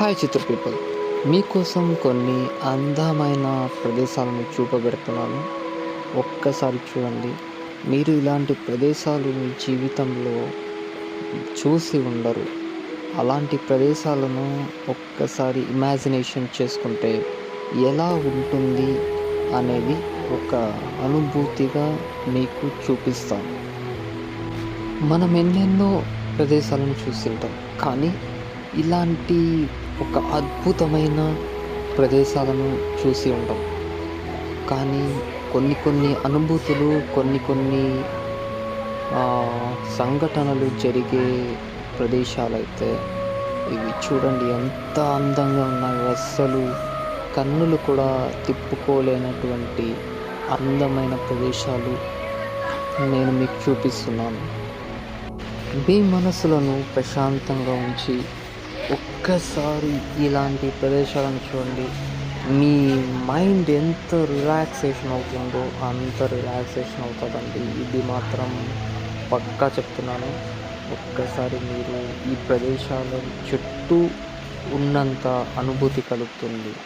Hi చిత్ర people. మీకోసం కొన్ని అందమైన ప్రదేశాలను చూపబెడుతున్నాను. ఒక్కసారి చూడండి. మీరు ఇలాంటి ప్రదేశాలు మీ జీవితంలో చూసి ఉండరు. అలాంటి ప్రదేశాలను ఒక్కసారి ఇమాజినేషన్ చేసుకుంటే ఎలా ఉంటుంది అనేది ఒక అనుభూతిగా మీకు చూపిస్తాను. మనం ఎన్నెన్నో ప్రదేశాలను చూసింటాం కానీ ఇలాంటి ఒక అద్భుతమైన ప్రదేశాలను చూసి ఉంటాం. కానీ కొన్ని కొన్ని అనుభూతులు కొన్ని కొన్ని సంఘటనలు జరిగే ప్రదేశాలైతే ఇవి చూడండి ఎంత అందంగా ఉన్నాయో. అస్సలు కన్నులు కూడా తిప్పుకోలేనటువంటి అందమైన ప్రదేశాలు నేను మీకు చూపిస్తున్నాను. మీ మనసులను ప్రశాంతంగా ఉంచి ఒక్కసారి ఇలాంటి ప్రదేశాలను చూడండి. మీ మైండ్ ఎంత రిలాక్సేషన్ అవుతుందో అంత రిలాక్సేషన్ అవుతుందండి. ఇది మాత్రం పక్కా చెప్తున్నాను. ఒక్కసారి మీరు ఈ ప్రదేశాల చుట్టూ ఉన్నంత అనుభూతి కలుగుతుంది.